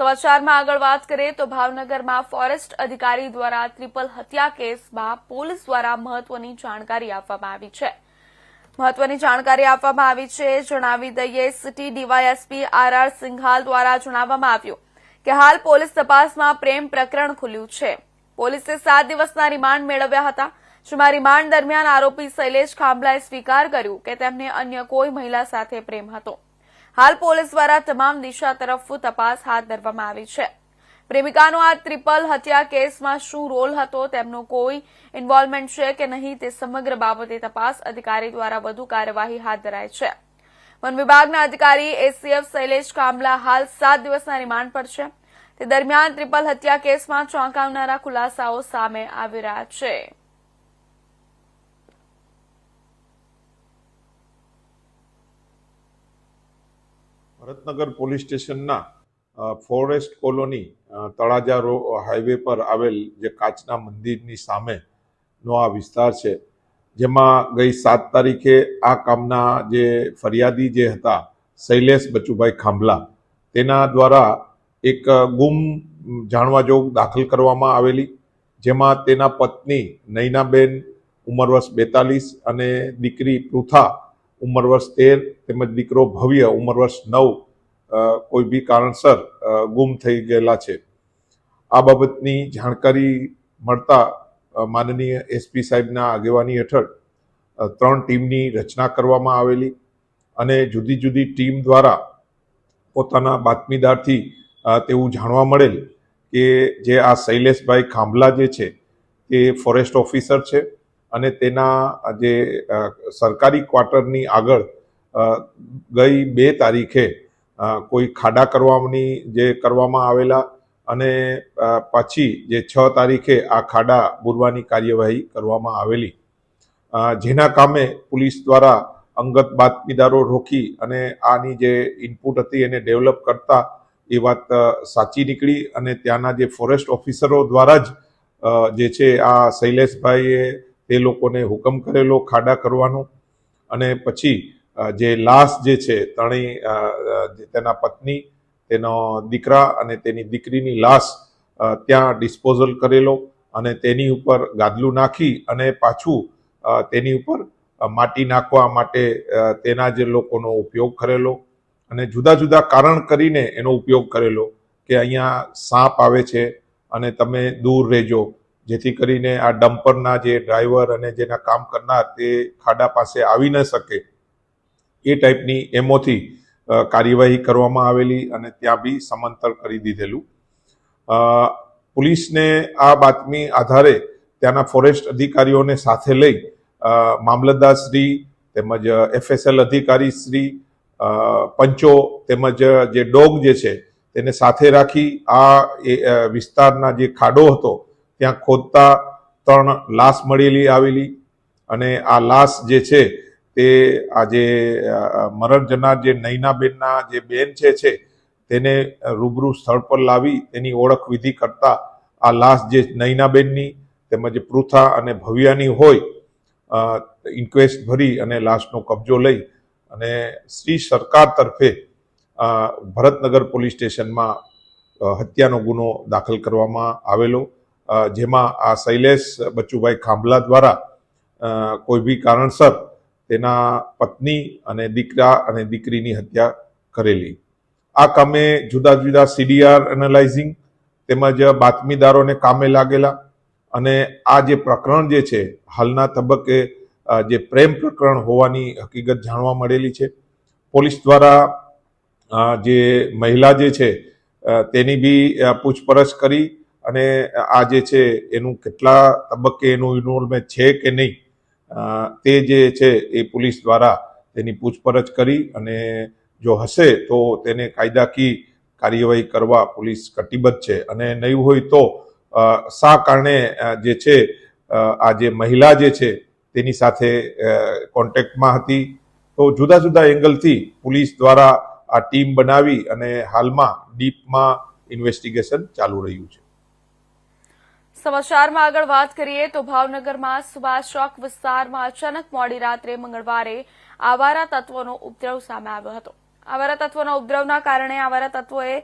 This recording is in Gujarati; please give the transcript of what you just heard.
સમાચારમાં આગળ વાત કરીએ તો ભાવનગરમાં ફોરેસ્ટ અધિકારી દ્વારા ટ્રિપલ હત્યા કેસમાં પોલીસ દ્વારા મહત્વની જાણકારી આપવામાં આવી છે. મહત્વની જાણકારી આપવામાં આવી છે. જણાવી દઈએ, city DYSP R R Singhal દ્વારા જણાવવામાં આવ્યું કે હાલ પોલીસ તપાસમાં પ્રેમ પ્રકરણ ખુલ્યું છે. પોલીસે સાત દિવસના રિમાન્ડ મેળવ્યા હતા, જેમાં રિમાન્ડ દરમિયાન આરોપી શૈલેષ ખાંભલાએ સ્વીકાર કર્યું કે તેમને અન્ય કોઈ મહિલા સાથે પ્રેમ હતો. હાલ પોલીસ દ્વારા તમામ દિશા તરફ તપાસ હાથ ધરવામાં આવી છે. પ્રેમિકાનો આ ટ્રિપલ હત્યા કેસમાં શું રોલ હતો, તેમનો કોઈ ઇન્વોલ્વમેન્ટ છે કે નહીં તે સમગ્ર બાબતે તપાસ અધિકારી દ્વારા વધુ કાર્યવાહી હાથ ધરાય છે. વન વિભાગના અધિકારી એસીએફ શૈલેષ કામલા હાલ સાત દિવસના રિમાન્ડ પર છે. તે દરમિયાન ટ્રિપલ હત્યા કેસમાં ચોંકાવનારા ખુલાસાઓ સામે આવી રહ્યા છે. ભરતનગર પોલીસ સ્ટેશનના ફોરેસ્ટ કોલોની તળાજા રો, હાઈવે પર આવેલ જે કાચના મંદિરની સામેનો આ વિસ્તાર છે, જેમાં ગઈ સાત તારીખે આ કામના જે ફરિયાદી જે હતા, શૈલેષ બચુભાઈ ખાંભલા, તેના દ્વારા એક ગુમ જાણવા જોગ દાખલ કરવામાં આવેલી, જેમાં તેના પત્ની નૈનાબેન ઉંમર વર્ષ બેતાલીસ અને દીકરી પૃથા ઉંમર વર્ષ તેર, તેમજ દીકરો ભવ્ય ઉંમર વર્ષ નવ કોઈ બી કારણસર ગુમ થઈ ગયેલા છે. આ બાબતની જાણકારી મળતા માનનીય એસપી સાહેબના આગેવાની હેઠળ ત્રણ ટીમની રચના કરવામાં આવેલી અને જુદી જુદી ટીમ દ્વારા પોતાના બાતમીદારથી તેવું જાણવા મળેલ કે જે આ શૈલેષભાઈ ખાંભલા જે છે તે ફોરેસ્ટ ઓફિસર છે. અને તેના જે સરકારી ક્વાર્ટરની આગળ ગઈ બે તારીખે કોઈ ખાડા કરવાની જે કરવામાં આવેલા અને પછી જે છ તારીખે આ ખાડા બુરવાની કાર્યવાહી કરવામાં આવેલી. જેના કામે પોલીસ દ્વારા અંગત બાતમીદારો રોકી અને આની જે ઇનપુટ હતી એને ડેવલપ કરતા એ વાત સાચી નીકળી અને ત્યાંના જે ફોરેસ્ટ ઓફિસરો દ્વારા જ જે છે આ શૈલેષભાઈએ તે લોકોને હુકમ કરેલો, ખાડા કરવાનો અને પછી જે લાશ જે છે ત્રણેય તેના પત્ની, તેનો દીકરા અને તેની દીકરીની લાશ ત્યાં ડિસ્પોઝલ કરેલો અને તેની ઉપર ગાદલું નાખી અને પાછું તેની ઉપર માટી નાખવા માટે તેના જે લોકોનો ઉપયોગ કરેલો અને જુદા જુદા કારણ કરીને એનો ઉપયોગ કરેલો કે અહીંયા સાપ આવે છે અને તમે દૂર રહેજો. જેથી કરીને આ ડમ્પરના જે ડ્રાઈવર અને જેના કામ કરનાર તે ખાડા પાસે આવી ન શકે એ ટાઈપની એમોથી કાર્યવાહી કરવામાં આવેલી અને ત્યાં બી સમાંતર કરી દીધેલું. પોલીસને આ બાતમી આધારે ત્યાંના ફોરેસ્ટ અધિકારીઓને સાથે લઈ મામલતદારશ્રી તેમજ એફએસએલ અધિકારી શ્રી પંચો તેમજ જે ડોગ જે છે તેને સાથે રાખી આ વિસ્તારના જે ખાડો હતો ત્યાં ખોદતા ત્રણ લાશ મળેલી આવેલી અને આ લાશ જે છે તે આજે અ, મરણ જનાર જે નૈનાબેનના જે બેન છે છે તેને રૂબરૂ સ્થળ પર લાવી તેની ઓળખ વિધિ કરતા આ લાશ જે નૈનાબેનની તેમજ પૃથા અને ભવ્યાની હોય ઇન્ક્વેસ્ટ ભરી અને લાશનો કબજો લઈ અને શ્રી સરકાર તરફે ભરતનગર પોલીસ સ્ટેશનમાં હત્યાનો ગુનો દાખલ કરવામાં આવેલો જેમાં આ શૈલેષ બચુભાઈ ખાંભલા દ્વારા કોઈ બી કારણસર તેના પત્ની અને દીકરા અને દીકરીની હત્યા કરેલી. આ કામે જુદા જુદા સીડીઆર એનાલાઇઝિંગ તેમજ બાતમીદારોને કામે લાગેલા અને આ જે પ્રકરણ જે છે, હાલના તબક્કે જે પ્રેમ પ્રકરણ હોવાની હકીકત જાણવા મળેલી છે. પોલીસ દ્વારા જે મહિલા જે છે તેની બી પૂછપરછ કરી અને આ જે છે, એનું કેટલા તબક્કે એનું ઇન્વોલ્વમેન્ટ છે કે નહીં તે જે છે, એ પોલીસ દ્વારા તેની પૂછપરછ કરી અને જો હશે તો તેને કાયદાકીય કાર્યવાહી કરવા પોલીસ કટિબદ્ધ છે. અને નહીં હોય તો શા કારણે જે છે આ જે મહિલા જે છે, તેની સાથે કોન્ટેક્ટમાં હતી. તો જુદા જુદા એંગલથી પોલીસ દ્વારા આ ટીમ બનાવી અને હાલમાં ડીપમાં ઇન્વેસ્ટિગેશન ચાલુ રહ્યું છે. સમાચારમાં આગળ વાત કરીએ તો ભાવનગરમાં સુભાષ ચોક વિસ્તારમાં અચાનક મોડી રાત્રે મંગળવારે આવારા તત્વોનો ઉપદ્રવ સામે આવ્યો હતો. આવારા તત્વોના ઉપદ્રવના કારણે આવારા તત્વોએ